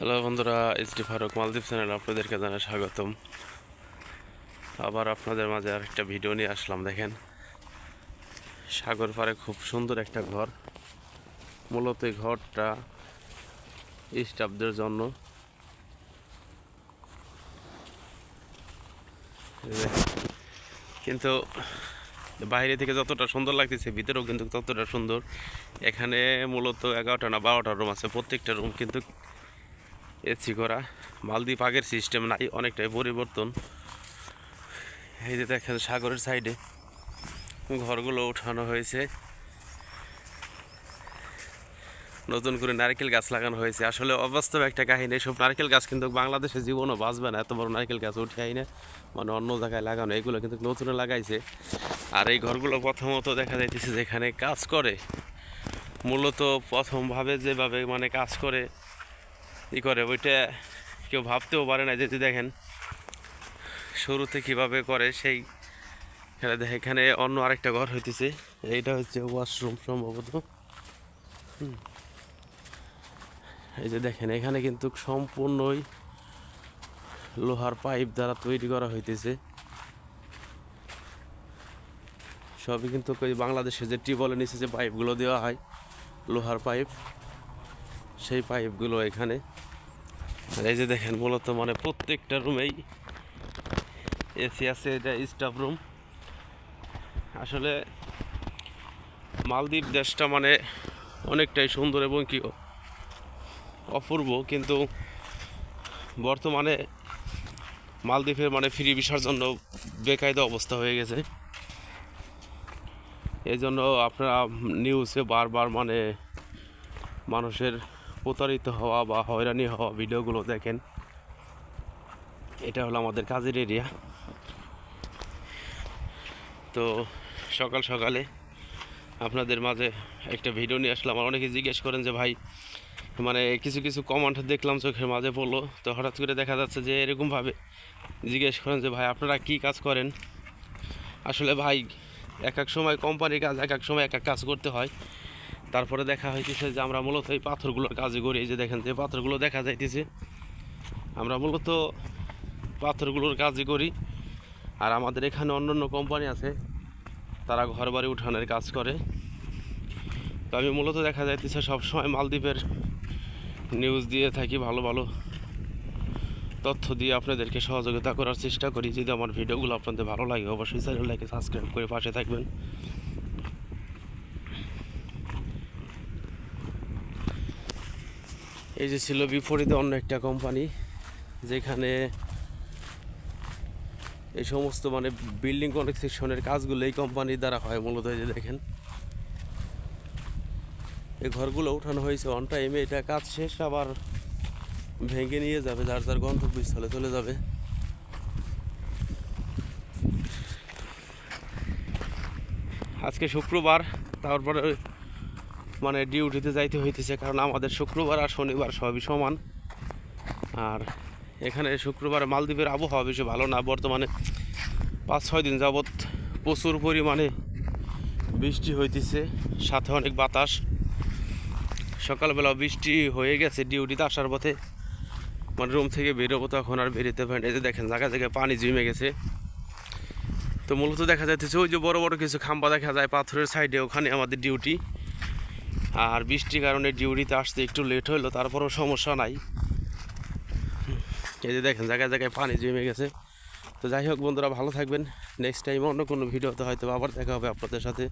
Hello বন্ধুরা H D Faruk মালদ্বীপ channel আপনাদেরকে জানাই স্বাগতম। আবার আপনাদের মাঝে আর একটা ভিডিও নিয়ে আসলাম, দেখেন। সাগর পাড়ে খুব সুন্দর একটা ঘর। মূলত ঘরটা স্টাফদের জন্য। কিন্তু বাইরে থেকে যতটা সুন্দর লাগতেছে, ভিতরেও কিন্তু ততটা সুন্দর। এখানে মূলত এগারোটা না বারোটা রুম আছে, প্রত্যেকটা রুম কিন্তু এসি করা। মালদ্বীপ আগের সিস্টেম নাই, অনেকটাই পরিবর্তন। এই যে দেখেন সাগরের সাইডে ঘরগুলো উঠানো হয়েছে। নতুন করে নারকেল গাছ লাগানো হয়েছে। আসলে অবাস্তব একটা কাহিনী সব নারকেল গাছ কিন্তু বাংলাদেশে জীবনও বাঁচবে না। এত বড় নারকেল গাছ উঠে না মানে অন্য জায়গায় লাগানো, এগুলো কিন্তু নতুন লাগাইছে। আর এই ঘরগুলো প্রথমত দেখা যাইতেছে যেখানে কাজ করে। মূলত প্রথমভাবে যেভাবে মানে কাজ করে ই করে, ওইটা কেউ ভাবতেও পারে না যদি দেখেন শুরুতে কীভাবে করে সেই এখানে দেখ- এখানে অন্য আরেকটা ঘর হইতেছে, এইটা হচ্ছে ওয়াশরুম সম্ভবত। এই যে দেখেন, এখানে কিন্তু সম্পূর্ণই লোহার পাইপ দ্বারা তৈরি করা হইতেছে। সবই কিন্তু বাংলাদেশে যে টিউবওয়েলের নিচে যে পাইপগুলো দেওয়া হয়, লোহার পাইপ, সেই পাইপগুলো এখানে আর এই যে দেখেন, মূলত মানে প্রত্যেকটা রুমেই এসি আছে, এটা স্টাফ রুম আসলে মালদ্বীপ দেশটা মানে অনেকটাই সুন্দর এবং কি অপূর্ব, কিন্তু বর্তমানে মালদ্বীপের মানে ফ্রি ভিসার জন্য বেকায়দা অবস্থা হয়ে গেছে। এই জন্য আপনারা নিউজে বারবার মানে মানুষের প্রতারিত হওয়া বা হয়রানি হওয়া ভিডিওগুলো দেখেন। এটা হলো আমাদের কাজের এরিয়া তো সকাল সকালে আপনাদের মাঝে একটা ভিডিও নিয়ে আসলাম। আর অনেকে জিজ্ঞেস করেন যে, ভাই মানে কিছু কিছু কমেন্ট দেখলাম চোখের মাঝে পড়ল। তো হঠাৎ করে দেখা যাচ্ছে যে, এরকমভাবে জিজ্ঞেস করেন যে, ভাই, আপনারা কি কাজ করেন? আসলে ভাই, এক এক সময় কোম্পানির কাজ, এক এক সময় এক এক কাজ করতে হয়। তারপরে দেখা হইতেছে যে আমরা মূলত এই পাথরগুলোর কাজে করি। এই যে দেখেন, যে পাথরগুলো দেখা যাইতেছে, আমরা মূলত পাথরগুলোর কাজই করি। আর আমাদের এখানে অন্য অন্য কোম্পানি আছে, তারা ঘর বাড়ি উঠানের কাজ করে। তো আমি মূলত দেখা যাইতেছে সবসময় মালদ্বীপের নিউজ দিয়ে থাকি, ভালো ভালো তথ্য দিয়ে আপনাদেরকে সহযোগিতা করার চেষ্টা করি। যদি আমার ভিডিওগুলো আপনাদের ভালো লাগে, অবশ্যই চ্যানেলটাকে সাবস্ক্রাইব করে পাশে থাকবেন। এই যে ছিল বিপরীতে অন্য একটা কোম্পানি যেখানে এই সমস্ত মানে বিল্ডিং কনস্ট্রাকশনের কাজগুলো এই কোম্পানির দ্বারা হয় মূলত, এই যে দেখেন। এই ঘরগুলো উঠানো হয়েছে অন টাইমে এটা কাজ শেষ, আবার ভেঙে নিয়ে যাবে, যার যার গন্তব্যস্থলে চলে যাবে। আজকে শুক্রবার, তারপরে মানে ডিউটিতে যাইতে হইতেছে, কারণ আমাদের শুক্রবার আর শনিবার সবই সমান। আর এখানে শুক্রবার মালদ্বীপের আবহাওয়া বেশি ভালো না, বর্তমানে পাঁচ, ছয় দিন যাবৎ প্রচুর পরিমাণে বৃষ্টি হইতেছে, সাথে অনেক বাতাস। সকালবেলা বৃষ্টি হয়ে গেছে ডিউটিতে আসার পথে মানে রুম থেকে বেরোবো তখন আর বেরোতে পারেন এই যে দেখেন জায়গায় জায়গায় পানি জমে গেছে। তো মূলত দেখা যাচ্ছে ওই যে বড় বড় কিছু খাম্বা দেখা যায় পাথরের সাইডে ওখানে আমাদের ডিউটি আর বৃষ্টির কারণে ডিউটিতে আসতে একটু লেট হলো তারপরেও সমস্যা নাই। এই যে দেখেন, জায়গায় জায়গায় পানি জমে গেছে। তো যাই হোক বন্ধুরা, ভালো থাকবেন। নেক্সট টাইম অন্য কোনো ভিডিওতে হয়তো আবার দেখা হবে আপনাদের সাথে।